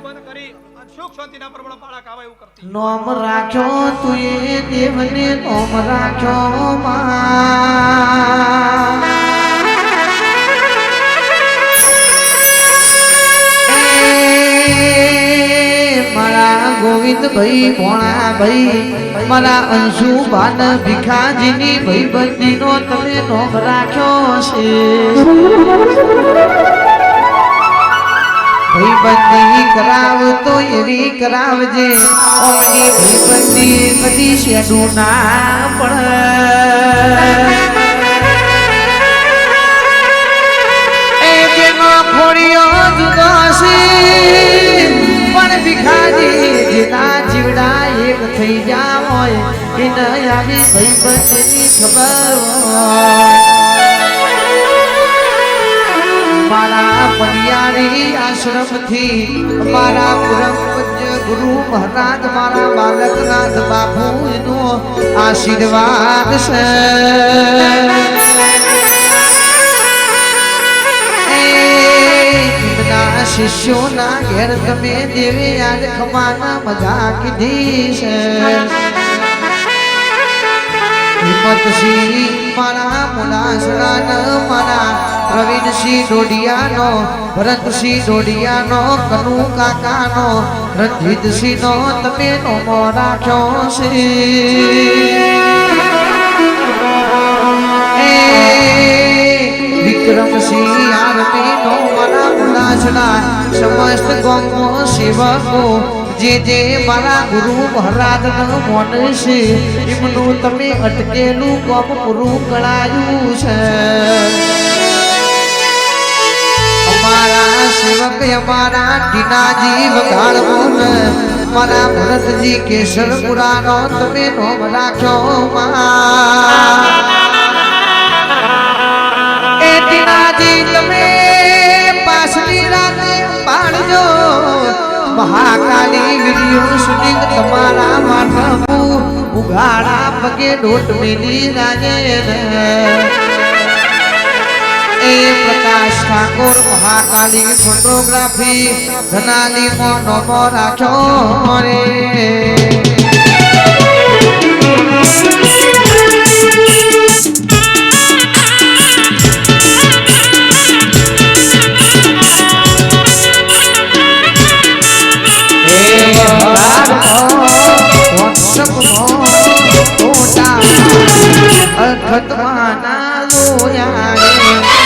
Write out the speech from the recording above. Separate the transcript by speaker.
Speaker 1: બંધ કરી સુખ શાંતિના પ્રબળ પાળા
Speaker 2: નોમ રાખ્યો તુએ દેવને નોમ રાખ્યો માં. મારા ગોવિંદ ભાઈ ભોણા ભાઈ મારા અંશુ બાન ભીખાજીની ભાઈ બંધીનો તમે નોમ રાખ્યો છે ભાઈબંધી કરાવ તો એવી કરાવજે. ઓની ભાઈબંધી કદી શેડું ના પડે. એ જેનો ખોડિયો જુદો છે, પણ ભિખારી જેના જીવડા એક થઈ જા હોય, એને આવી ભાઈબંધની ખબર હોય. આશ્રમથી મારા પરમ પૂજ્ય ગુરુ મહારાજ, મારા બાલકનાથ બાપુનો આશીર્વાદ છે. શિષ્યોના ઘેર તમે દેવી આજ ખમાના મજા કીધી છે. હિંમતસિંહ મારા મુલાસરાના મારા પ્રવીણસિંહ ડોડિયાનો, ભરતસિંહ ડોડિયાનો, કનુ કાકાનો, રણજીતસિંહનો તમે નોમો રાખ્યો છે. વિક્રમસિંહ નો મારા મુલાસરા સમસ્ત ગોમો સેવકો જે જે મારા ગુરુ મહારાજનો મન છે, એમનું તમે અટકેલું કોમ પૂરું કળાયું છે. અમારા સેવક અમારા ટીનાજી વગાડવું મારા ભરતજી કેસરપુરાનો તમે નોમ રાખ્યો મા. એ ટીનાજી, તમે મહાકાલી વિડિયો શૂટિંગ તમારા માથામાં ઉઘાડા પગે ડોટ મેલી એ પ્રકાશ ઠાકોર મહાકાલી ફોટોગ્રાફી ધનાલી મો નમો રાખ્યો રે
Speaker 3: માને બા